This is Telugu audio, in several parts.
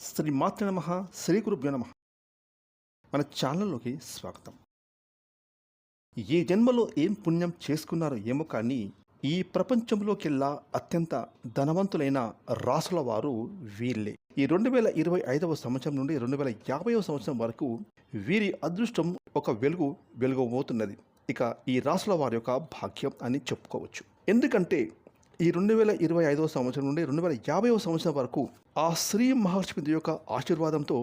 శ్రీ మాతృ నమ శ్రీ గురుభ్యో నమ. మన ఛానల్లోకి స్వాగతం. ఏ జన్మలో ఏం పుణ్యం చేసుకున్నారో ఏమో కానీ ఈ ప్రపంచంలోకెల్లా అత్యంత ధనవంతులైన రాసుల వారు వీళ్ళే. ఈ రెండు వేల ఇరవై ఐదవ సంవత్సరం నుండి రెండు వేల యాభైవ సంవత్సరం వరకు వీరి అదృష్టం ఒక వెలుగు వెలుగబోతున్నది. ఇక ఈ రాసుల వారి యొక్క భాగ్యం అని చెప్పుకోవచ్చు. ఎందుకంటే ఈ రెండు వేల ఇరవై ఐదవ సంవత్సరం నుండి రెండు వేల యాభైవ సంవత్సరం వరకు ఆ శ్రీ మహర్షి యొక్క ఆశీర్వాదంతో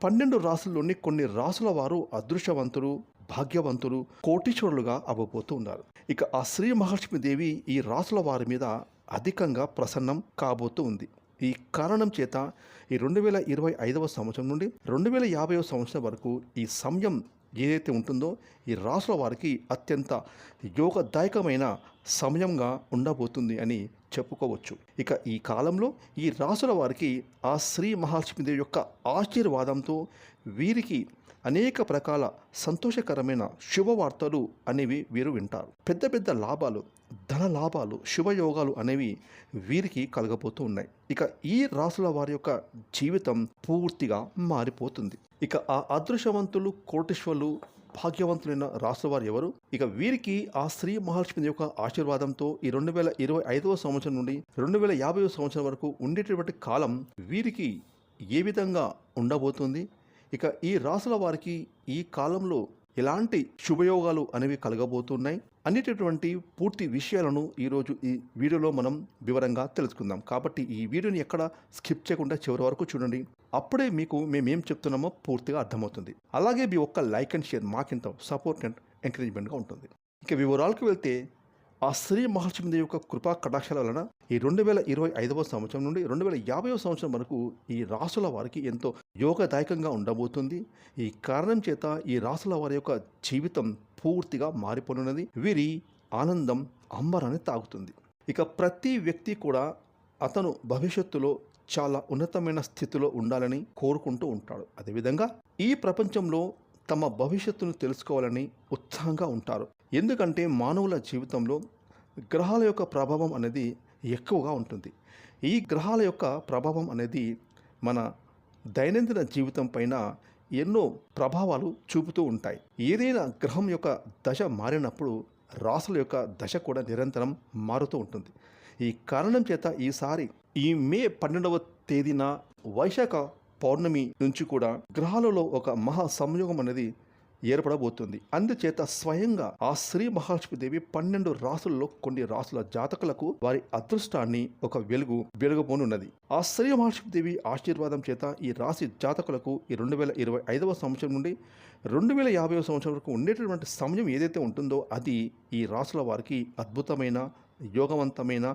పన్నెండు రాసుల్లోని కొన్ని రాసుల వారు అదృష్టవంతులు భాగ్యవంతులు కోటీశ్వరులుగా అవ్వబోతూ ఉన్నారు ఇక ఆ శ్రీ మహాలక్ష్మి దేవి ఈ రాసుల వారి మీద అధికంగా ప్రసన్నం కాబోతూ ఉంది. ఈ కారణం చేత ఈ రెండు వేల ఇరవై ఐదవ సంవత్సరం నుండి రెండు వేల యాభైవ సంవత్సరం వరకు ఈ సమయం ఏదైతే ఉంటుందో ఈ రాసుల వారికి అత్యంత యోగదాయకమైన సమయంగా ఉండబోతుంది అని చెప్పుకోవచ్చు. ఇక ఈ కాలంలో ఈ రాసుల వారికి ఆ శ్రీ మహాలక్ష్మీదేవి యొక్క ఆశీర్వాదంతో వీరికి అనేక ప్రకాల సంతోషకరమైన శుభవార్తలు అనేవి వీరు వింటారు. పెద్ద పెద్ద లాభాలు ధన లాభాలు శుభయోగాలు అనేవి వీరికి కలగబోతూ ఉన్నాయి. ఇక ఈ రాసుల వారి యొక్క జీవితం పూర్తిగా మారిపోతుంది. ఇక ఆ అదృశ్యవంతులు కోటేశ్వర్లు భాగ్యవంతులైన రాసుల వారు ఎవరు? ఇక వీరికి ఆ శ్రీ మహాలక్ష్మి యొక్క ఆశీర్వాదంతో ఈ రెండు వేల ఇరవై ఐదవ సంవత్సరం నుండి రెండు వేల యాభై సంవత్సరం వరకు ఉండేటటువంటి కాలం వీరికి ఏ విధంగా ఉండబోతుంది? ఇక ఈ రాసుల వారికి ఈ కాలంలో ఎలాంటి శుభయోగాలు అనేవి కలగబోతున్నాయి అనేటటువంటి పూర్తి విషయాలను ఈరోజు ఈ వీడియోలో మనం వివరంగా తెలుసుకుందాం. కాబట్టి ఈ వీడియోని ఎక్కడ స్కిప్ చేయకుండా చివరి వరకు చూడండి. అప్పుడే మీకు మేమేం చెప్తున్నామో పూర్తిగా అర్థమవుతుంది. అలాగే మీ ఒక్క లైక్ అండ్ షేర్ మాకింత సపోర్ట్ అండ్ ఎంకరేజ్మెంట్గా ఉంటుంది. ఇక వివరాలకు వెళ్తే ఆ శ్రీ మహాలక్ష్మీదేవి యొక్క కృపా కటాక్షాల వలన ఈ రెండు వేల ఇరవై ఐదవ సంవత్సరం నుండి రెండు వేల యాభైవ సంవత్సరం వరకు ఈ రాసుల వారికి ఎంతో యోగదాయకంగా ఉండబోతుంది. ఈ కారణం చేత ఈ రాసుల వారి యొక్క జీవితం పూర్తిగా మారిపోనున్నది. వీరి ఆనందం అంబరాన్ని తాగుతుంది ఇక ప్రతి వ్యక్తి కూడా అతను భవిష్యత్తులో చాలా ఉన్నతమైన స్థితిలో ఉండాలని కోరుకుంటూ ఉంటాడు. అదేవిధంగా ఈ ప్రపంచంలో తమ భవిష్యత్తును తెలుసుకోవాలని ఉత్సాహంగా ఉంటారు. ఎందుకంటే మానవుల జీవితంలో గ్రహాల యొక్క ప్రభావం అనేది ఎక్కువగా ఉంటుంది. ఈ గ్రహాల యొక్క ప్రభావం అనేది మన దైనందిన జీవితం పైన ఎన్నో ప్రభావాలు చూపుతూ ఉంటాయి. ఏదైనా గ్రహం యొక్క దశ మారినప్పుడు రాసుల యొక్క దశ కూడా నిరంతరం మారుతూ ఉంటుంది. ఈ కారణం చేత ఈసారి ఈ మే పన్నెండవ తేదీన వైశాఖ పౌర్ణమి నుంచి కూడా గ్రహాలలో ఒక మహా సంయోగం అనేది ఏర్పడబోతుంది. అందుచేత స్వయంగా ఆ శ్రీ మహాలక్ష్మీదేవి పన్నెండు రాసుల్లో కొన్ని రాసుల జాతకులకు వారి అదృష్టాన్ని ఒక వెలుగు వెలుగబోనున్నది. ఆ శ్రీ మహాలక్ష్మీదేవి ఆశీర్వాదం చేత ఈ రాశి జాతకులకు ఈ రెండు వేల ఇరవై ఐదవ సంవత్సరం నుండి రెండు వేల యాభై సంవత్సరం వరకు ఉండేటటువంటి సమయం ఏదైతే ఉంటుందో అది ఈ రాసుల వారికి అద్భుతమైన యోగవంతమైన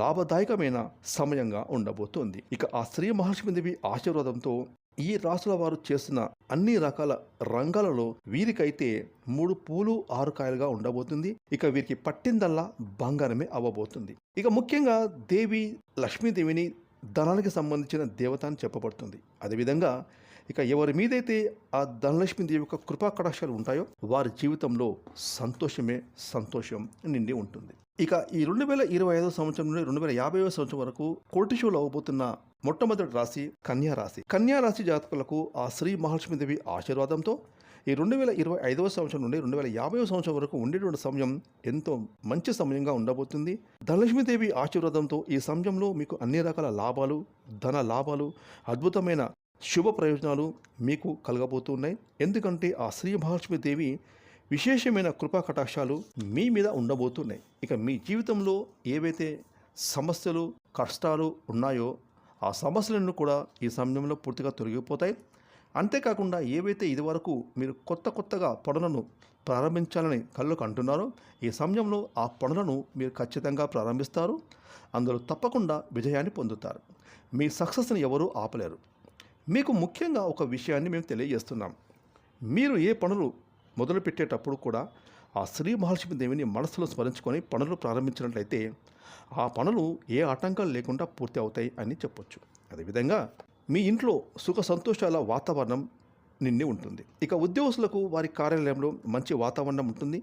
లాభదాయకమైన సమయంగా ఉండబోతోంది. ఇక ఆ శ్రీ మహాలక్ష్మీదేవి ఆశీర్వాదంతో ఈ రాసుల వారు చేస్తున్న అన్ని రకాల రంగాలలో వీరికైతే మూడు పూలు ఆరు కాయలుగా ఉండబోతుంది. ఇక వీరికి పట్టిందల్లా బంగారమే అవ్వబోతుంది. ఇక ముఖ్యంగా దేవి లక్ష్మీదేవిని ధనానికి సంబంధించిన దేవత అని చెప్పబడుతుంది. అదేవిధంగా ఇక ఎవరి మీదైతే ఆ ధనలక్ష్మీదేవి యొక్క కృపా కటాక్షాలు ఉంటాయో వారి జీవితంలో సంతోషమే సంతోషం నిండి ఉంటుంది. ఇక ఈ రెండు వేల ఇరవై ఐదో సంవత్సరం నుండి రెండు వేల యాభై సంవత్సరం వరకు కోటిషోలో అవబోతున్న మొట్టమొదటి రాశి కన్యా రాశి. కన్యా రాశి జాతకులకు ఆ శ్రీ మహాలక్ష్మీదేవి ఆశీర్వాదంతో ఈ రెండు వేల ఇరవై ఐదవ సంవత్సరం నుండి రెండు వేల యాభై సంవత్సరం వరకు ఉండేటువంటి సమయం ఎంతో మంచి సమయంగా ఉండబోతుంది. ధనలక్ష్మీదేవి ఆశీర్వాదంతో ఈ సమయంలో మీకు అన్ని రకాల లాభాలు ధన లాభాలు అద్భుతమైన శుభ ప్రయోజనాలు మీకు కలగబోతున్నాయి. ఎందుకంటే ఆ శ్రీ మహాలక్ష్మీదేవి విశేషమైన కృపా కటాక్షాలు మీ మీద ఉండబోతున్నాయి. ఇక మీ జీవితంలో ఏవైతే సమస్యలు కష్టాలు ఉన్నాయో ఆ సమస్యలను కూడా ఈ సమయంలో పూర్తిగా తొలగిపోతాయి. అంతేకాకుండా ఏవైతే ఇదివరకు మీరు కొత్త కొత్తగా పనులను ప్రారంభించాలని కళ్ళకు అంటున్నారో ఈ సమయంలో ఆ పనులను మీరు ఖచ్చితంగా ప్రారంభిస్తారు. అందులో తప్పకుండా విజయాన్ని పొందుతారు. మీ సక్సెస్ని ఎవరూ ఆపలేరు. మీకు ముఖ్యంగా ఒక విషయాన్ని మేము తెలియజేస్తున్నాం. మీరు ఏ పనులు మొదలుపెట్టేటప్పుడు కూడా ఆ శ్రీ మహాలక్ష్మి దేవిని మనసులో స్మరించుకొని పనులు ప్రారంభించినట్లయితే ఆ పనులు ఏ ఆటంకాలు లేకుండా పూర్తి అవుతాయి అని చెప్పొచ్చు. అదేవిధంగా మీ ఇంట్లో సుఖ సంతోషాల వాతావరణం నిండి ఉంటుంది. ఇక ఉద్యోగస్తులకు వారి కార్యాలయంలో మంచి వాతావరణం ఉంటుంది.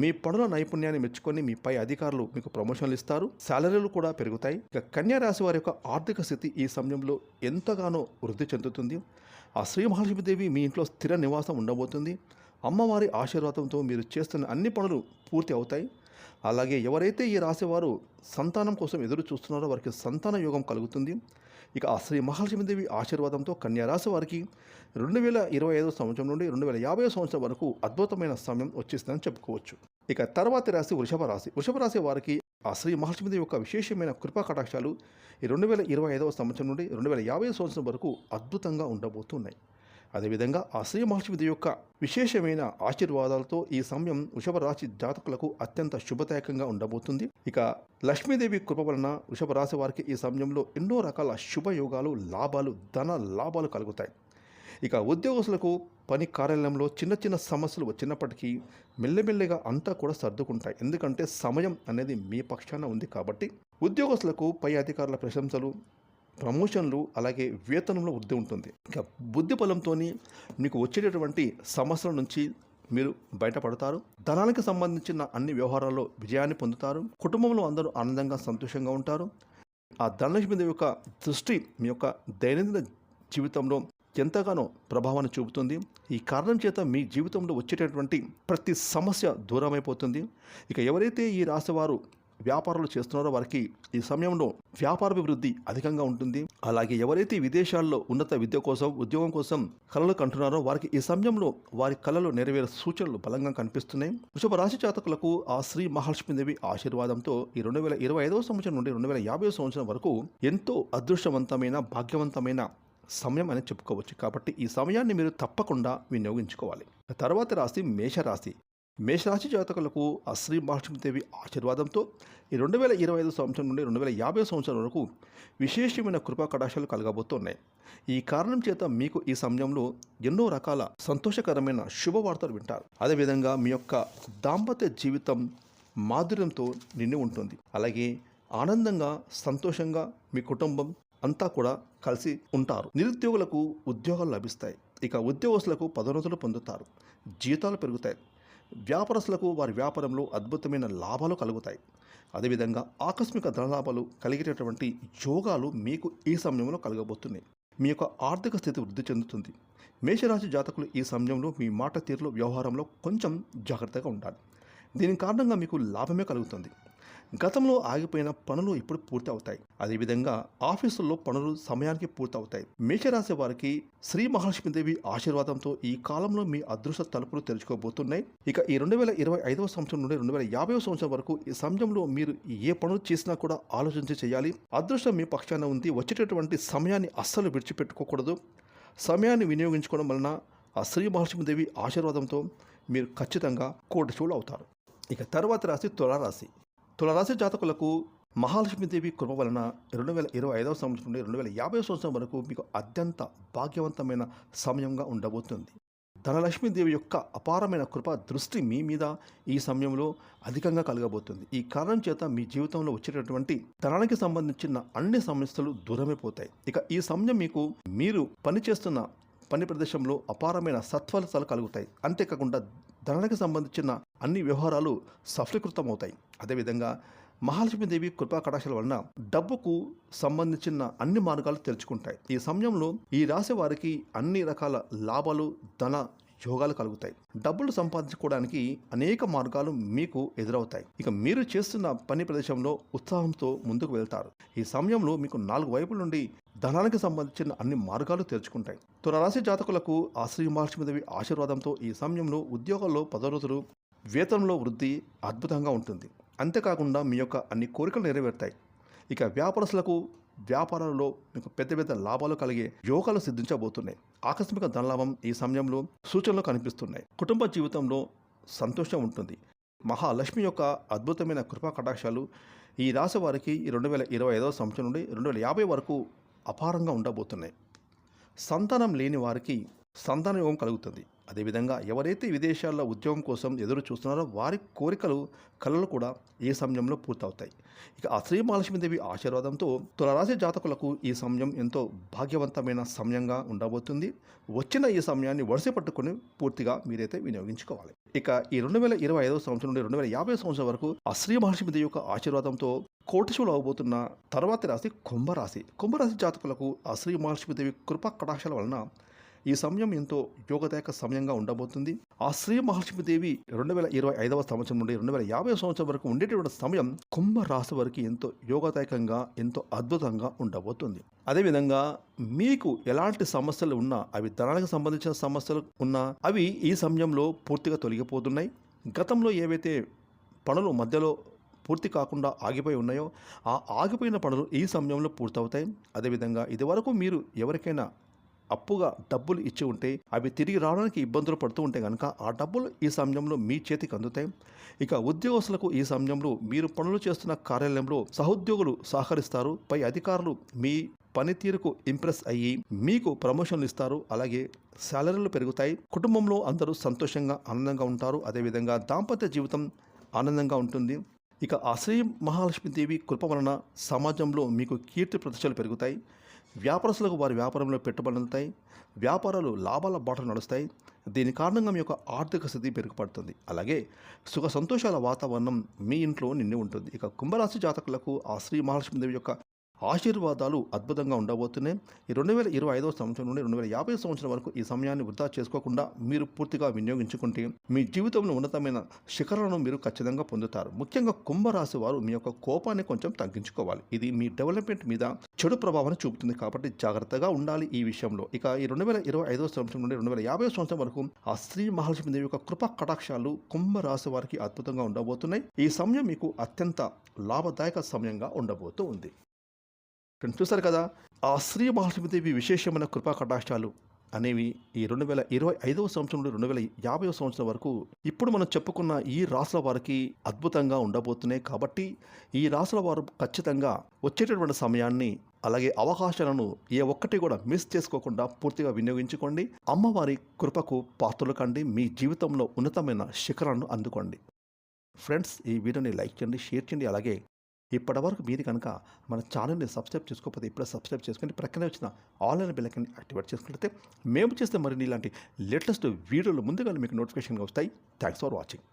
మీ పనుల నైపుణ్యాన్ని మెచ్చుకొని మీ పై అధికారులు మీకు ప్రమోషన్లు ఇస్తారు. శాలరీలు కూడా పెరుగుతాయి. ఇక కన్యా రాశి వారి యొక్క ఆర్థిక స్థితి ఈ సమయంలో ఎంతగానో వృద్ధి చెందుతుంది. ఆ శ్రీ మహాలక్ష్మీదేవి మీ ఇంట్లో స్థిర నివాసం ఉండబోతుంది. అమ్మవారి ఆశీర్వాదంతో మీరు చేస్తున్న అన్ని పనులు పూర్తి అవుతాయి. అలాగే ఎవరైతే ఈ రాశివారు సంతానం కోసం ఎదురు చూస్తున్నారో వారికి సంతాన యోగం కలుగుతుంది. ఇక ఆ శ్రీ మహాలక్ష్మీదేవి ఆశీర్వాదంతో కన్యా రాశి వారికి రెండు వేల ఇరవై ఐదో సంవత్సరం నుండి రెండు వేల యాభై సంవత్సరం వరకు అద్భుతమైన సమయం వచ్చేస్తుందని చెప్పుకోవచ్చు. ఇక తర్వాతి రాశి వృషభ రాశి. వృషభ రాశి వారికి ఆ శ్రీ మహాలక్ష్మీదేవి యొక్క విశేషమైన కృపా కటాక్షాలు ఈ రెండు వేల ఇరవై ఐదవ సంవత్సరం నుండి రెండు వేల యాభై సంవత్సరం వరకు అద్భుతంగా ఉండబోతున్నాయి. అదేవిధంగా ఆ శ్రీ మహాలక్ష్మీదేవి యొక్క విశేషమైన ఆశీర్వాదాలతో ఈ సమయం వృషభ రాశి జాతకులకు అత్యంత శుభదాయకంగా ఉండబోతుంది. ఇక లక్ష్మీదేవి కృప వలన వృషభ రాశి వారికి ఈ సమయంలో ఎన్నో రకాల శుభయోగాలు లాభాలు ధన లాభాలు కలుగుతాయి. ఇక ఉద్యోగస్తులకు పని కార్యాలయంలో చిన్న చిన్న సమస్యలు వచ్చినప్పటికీ మెల్లమెల్లగా అంతా కూడా సర్దుకుంటాయి. ఎందుకంటే సమయం అనేది మీ పక్షాన ఉంది కాబట్టి ఉద్యోగస్తులకు పై అధికారుల ప్రశంసలు ప్రమోషన్లు అలాగే వేతనంలో వృద్ధి ఉంటుంది. ఇక బుద్ధి బలంతో మీకు వచ్చేటటువంటి సమస్యల నుంచి మీరు బయటపడతారు. ధనానికి సంబంధించిన అన్ని వ్యవహారాల్లో విజయాన్ని పొందుతారు. కుటుంబంలో అందరూ ఆనందంగా సంతోషంగా ఉంటారు. ఆ ధనలక్ష్మీదేవి యొక్క దృష్టి మీ యొక్క దైనందిన జీవితంలో ఎంతగానో ప్రభావాన్ని చూపుతుంది. ఈ కారణం చేత మీ జీవితంలో వచ్చేటటువంటి ప్రతి సమస్య దూరమైపోతుంది. ఇక ఎవరైతే ఈ రాశివారు వ్యాపారాలు చేస్తున్నారో వారికి ఈ సమయంలో వ్యాపార అభివృద్ధి అధికంగా ఉంటుంది. అలాగే ఎవరైతే విదేశాల్లో ఉన్నత విద్య కోసం ఉద్యోగం కోసం కళలు కంటున్నారో వారికి ఈ సమయంలో వారి కళలు నెరవేరే సూచనలు బలంగా కనిపిస్తున్నాయి. వృషభ రాశి జాతకులకు ఆ శ్రీ మహాలక్ష్మీదేవి ఆశీర్వాదంతో ఈ రెండు వేల ఇరవై ఐదవ సంవత్సరం నుండి రెండు వేల యాభై సంవత్సరం వరకు ఎంతో అదృష్టవంతమైన భాగ్యవంతమైన సమయం అని చెప్పుకోవచ్చు. కాబట్టి ఈ సమయాన్ని మీరు తప్పకుండా వినియోగించుకోవాలి. తర్వాత రాశి మేషరాశి. మేషరాశి జాతకులకు అశ్రీ మహాలక్ష్మీదేవి ఆశీర్వాదంతో ఈ రెండు వేల ఇరవై ఐదు సంవత్సరం నుండి రెండు వేల యాభై సంవత్సరం వరకు విశేషమైన కృపా కటాక్షాలు కలగబోతున్నాయి. ఈ కారణం చేత మీకు ఈ సమయంలో ఎన్నో రకాల సంతోషకరమైన శుభవార్తలు వింటారు. అదేవిధంగా మీ యొక్క దాంపత్య జీవితం మాధుర్యంతో నిండి ఉంటుంది. అలాగే ఆనందంగా సంతోషంగా మీ కుటుంబం అంతా కూడా కలిసి ఉంటారు. నిరుద్యోగులకు ఉద్యోగాలు లభిస్తాయి. ఇక ఉద్యోగస్తులకు పదోన్నతులు పొందుతారు. జీతాలు పెరుగుతాయి. వ్యాపారస్తులకు వారి వ్యాపారంలో అద్భుతమైన లాభాలు కలుగుతాయి. అదేవిధంగా ఆకస్మిక ధనలాభాలు కలిగేటటువంటి యోగాలు మీకు ఈ సమయంలో కలగబోతున్నాయి. మీ యొక్క ఆర్థిక స్థితి వృద్ధి చెందుతుంది. మేషరాశి జాతకులు ఈ సమయంలో మీ మాట తీరులో వ్యవహారంలో కొంచెం జాగ్రత్తగా ఉండాలి. దీని కారణంగా మీకు లాభమే కలుగుతుంది. గతంలో ఆగిపోయిన పనులు ఇప్పుడు పూర్తి అవుతాయి అదేవిధంగా ఆఫీసుల్లో పనులు సమయానికి పూర్తి అవుతాయి మేషరాశి వారికి శ్రీ మహాలక్ష్మీదేవి ఆశీర్వాదంతో ఈ కాలంలో మీ అదృష్ట తలుపులు తెరుచుకోబోతున్నాయి. ఇక ఈ రెండు వేల ఇరవై ఐదవ సంవత్సరం నుండి రెండు వేల యాభై సంవత్సరం వరకు ఈ సమయంలో మీరు ఏ పనులు చేసినా కూడా ఆలోచించి చేయాలి. అదృష్టం మీ పక్షాన ఉంది. వచ్చేటటువంటి సమయాన్ని అస్సలు విడిచిపెట్టుకోకూడదు. సమయాన్ని వినియోగించుకోవడం వలన ఆ శ్రీ మహాలక్ష్మీదేవి ఆశీర్వాదంతో మీరు ఖచ్చితంగా కోటి అవుతారు. ఇక తర్వాత రాశి తులారాశి. తులరాశి జాతకులకు మహాలక్ష్మీదేవి కృప వలన రెండు వేల ఇరవై ఐదవ సంవత్సరం నుండి రెండు వేల యాభై సంవత్సరం వరకు మీకు అత్యంత భాగ్యవంతమైన సమయంగా ఉండబోతుంది. ధనలక్ష్మీదేవి యొక్క అపారమైన కృప దృష్టి మీ మీద ఈ సమయంలో అధికంగా కలగబోతుంది. ఈ కారణం చేత మీ జీవితంలో వచ్చేటటువంటి ధనానికి సంబంధించిన అన్ని సమస్యలు దూరమైపోతాయి. ఇక ఈ సమయం మీకు మీరు పనిచేస్తున్న పని ప్రదేశంలో అపారమైన సత్ఫలితాలు కలుగుతాయి. అంతేకాకుండా ధనానికి సంబంధించిన అన్ని వ్యవహారాలు సఫలీకృతమవుతాయి. అదేవిధంగా మహాలక్ష్మీదేవి కృపా కటాక్షల వలన డబ్బుకు సంబంధించిన అన్ని మార్గాలు తెరుచుకుంటాయి. ఈ సమయంలో ఈ రాశి వారికి అన్ని రకాల లాభాలు ధన యోగాలు కలుగుతాయి. డబ్బులు సంపాదించుకోవడానికి అనేక మార్గాలు మీకు ఎదురవుతాయి. ఇక మీరు చేస్తున్న పని ప్రదేశంలో ఉత్సాహంతో ముందుకు వెళ్తారు. ఈ సమయంలో మీకు నాలుగు వైపుల నుండి ధనానికి సంబంధించిన అన్ని మార్గాలు తెరుచుకుంటాయి. తులరాశి జాతకులకు ఆ శ్రీ మహాలక్ష్మీదేవి ఆశీర్వాదంతో ఈ సమయంలో ఉద్యోగాల్లో పదోన్నతులు వేతనంలో వృద్ధి అద్భుతంగా ఉంటుంది. అంతేకాకుండా మీ యొక్క అన్ని కోరికలు నెరవేరుతాయి. ఇక వ్యాపారస్తులకు వ్యాపారాలలో మీకు పెద్ద పెద్ద లాభాలు కలిగే యోగాలు సిద్ధించబోతున్నాయి. ఆకస్మిక ధనలాభం ఈ సమయంలో సూచనలు కనిపిస్తున్నాయి. కుటుంబ జీవితంలో సంతోషం ఉంటుంది. మహాలక్ష్మి యొక్క అద్భుతమైన కృపా కటాక్షాలు ఈ రాశి వారికి ఈ రెండు వేల ఇరవై ఐదవ సంవత్సరం నుండి రెండు వేల యాభై వరకు అపారంగా ఉండబోతున్నాయి. సంతానం లేని వారికి సంతాన యోగం కలుగుతుంది. అదేవిధంగా ఎవరైతే విదేశాల్లో ఉద్యోగం కోసం ఎదురు చూస్తున్నారో వారి కోరికలు కళలు కూడా ఈ సమయంలో పూర్తవుతాయి. ఇక ఆ శ్రీ మహాలక్ష్మీదేవి ఆశీర్వాదంతో తులరాశి జాతకులకు ఈ సమయం ఎంతో భాగ్యవంతమైన సమయంగా ఉండబోతుంది. వచ్చిన ఈ సమయాన్ని వడిసి పట్టుకుని పూర్తిగా మీరైతే వినియోగించుకోవాలి. ఇక ఈ రెండు వేల ఇరవై ఐదవ సంవత్సరం నుండి రెండు వేల యాభై సంవత్సరం వరకు ఆ శ్రీ మహాలక్ష్మీదేవి యొక్క ఆశీర్వాదంతో కోటిశులు అవబోతున్న తర్వాతి రాశి కుంభరాశి. కుంభరాశి జాతకులకు ఆ శ్రీ మహాలక్ష్మీదేవి కృపా కటాక్షాల వలన ఈ సమయం ఎంతో యోగదాయక సమయంగా ఉండబోతుంది. ఆ శ్రీ మహాలక్ష్మీదేవి రెండు వేల ఇరవై ఐదవ సంవత్సరం నుండి రెండు వేల యాభై సంవత్సరం వరకు ఉండేటువంటి సమయం కుంభ రాశి వరకు ఎంతో యోగదాయకంగా ఎంతో అద్భుతంగా ఉండబోతుంది. అదేవిధంగా మీకు ఎలాంటి సమస్యలు ఉన్నా అవి ధనానికి సంబంధించిన సమస్యలు ఉన్నా అవి ఈ సమయంలో పూర్తిగా తొలగిపోతున్నాయి. గతంలో ఏవైతే పనులు మధ్యలో పూర్తి కాకుండా ఆగిపోయి ఉన్నాయో ఆ ఆగిపోయిన పనులు ఈ సమయంలో పూర్తవుతాయి. అదేవిధంగా ఇదివరకు మీరు ఎవరికైనా అప్పుగా డబ్బులు ఇచ్చి ఉంటే అవి తిరిగి రావడానికి ఇబ్బందులు పడుతూ ఉంటే కనుక ఆ డబ్బులు ఈ సమయంలో మీ చేతికి అందుతాయి. ఇక ఉద్యోగస్తులకు ఈ సమయంలో మీరు పనులు చేస్తున్న కార్యాలయంలో సహోద్యోగులు సహకరిస్తారు. పై అధికారులు మీ పనితీరుకు ఇంప్రెస్ అయ్యి మీకు ప్రమోషన్లు ఇస్తారు. అలాగే శాలరీలు పెరుగుతాయి. కుటుంబంలో అందరూ సంతోషంగా ఆనందంగా ఉంటారు. అదేవిధంగా దాంపత్య జీవితం ఆనందంగా ఉంటుంది. ఇక ఆ శ్రీ మహాలక్ష్మీదేవి కృప వలన సమాజంలో మీకు కీర్తి ప్రతిష్టలు పెరుగుతాయి. వ్యాపారస్తులకు వారి వ్యాపారంలో పెట్టుబడులు అందుతాయి. వ్యాపారాలు లాభాల బాటలు నడుస్తాయి. దీని కారణంగా మీ యొక్క ఆర్థిక స్థితి మెరుగుపడుతుంది. అలాగే సుఖ సంతోషాల వాతావరణం మీ ఇంట్లో నిండి ఉంటుంది. ఇక కుంభరాశి జాతకులకు ఆ శ్రీ మహాలక్ష్మీదేవి యొక్క ఆశీర్వాదాలు అద్భుతంగా ఉండబోతున్నాయి. ఈ రెండు వేల ఇరవై ఐదవ సంవత్సరం నుండి రెండు వేల యాభై సంవత్సరం వరకు ఈ సమయాన్ని వృధా చేసుకోకుండా మీరు పూర్తిగా వినియోగించుకుంటే మీ జీవితంలో ఉన్నతమైన శిఖరాలను మీరు ఖచ్చితంగా పొందుతారు. ముఖ్యంగా కుంభరాశి వారు మీ యొక్క కోపాన్ని కొంచెం తగ్గించుకోవాలి. ఇది మీ డెవలప్మెంట్ మీద చెడు ప్రభావాన్ని చూపుతుంది కాబట్టి జాగ్రత్తగా ఉండాలి ఈ విషయంలో. ఇక ఈ రెండు వేల ఇరవై ఐదవ సంవత్సరం నుండి రెండు వేల యాభై సంవత్సరం వరకు ఆ శ్రీ మహాలక్ష్మీదేవి యొక్క కృపా కటాక్షాలు కుంభరాశి వారికి అద్భుతంగా ఉండబోతున్నాయి. ఈ సమయం మీకు అత్యంత లాభదాయక సమయంగా ఉండబోతూ ఉంది. ఫ్రెండ్స్ చూస్తారు కదా ఆ శ్రీ మహాలక్ష్మీదేవి విశేషమైన కృపా కటాక్షాలు అనేవి ఈ రెండు వేల ఇరవై ఐదవ సంవత్సరం నుండి రెండు వేల యాభై సంవత్సరం వరకు ఇప్పుడు మనం చెప్పుకున్న ఈ రాసుల వారికి అద్భుతంగా ఉండబోతున్నాయి. కాబట్టి ఈ రాసుల వారు ఖచ్చితంగా వచ్చేటటువంటి సమయాన్ని అలాగే అవకాశాలను ఏ ఒక్కటి కూడా మిస్ చేసుకోకుండా పూర్తిగా వినియోగించుకోండి. అమ్మవారి కృపకు పాత్రలు కండి. మీ జీవితంలో ఉన్నతమైన శిఖరాలను అందుకోండి. ఫ్రెండ్స్ ఈ వీడియోని లైక్ చేయండి షేర్ చేయండి. అలాగే ఇప్పటివరకు మీరు కనుక మన ఛానల్ని సబ్స్క్రైబ్ చేసుకోకపోతే ఇప్పుడే సబ్స్క్రైబ్ చేసుకుని ప్రక్కనే వచ్చిన ఆన్లైన్ బిల్లకని యాక్టివేట్ చేసుకుంటే మేము చేస్తే మరిన్ని ఇలాంటి లేటెస్ట్ వీడియోలు ముందుగా మీకు నోటిఫికేషన్గా వస్తాయి. Thanks for watching.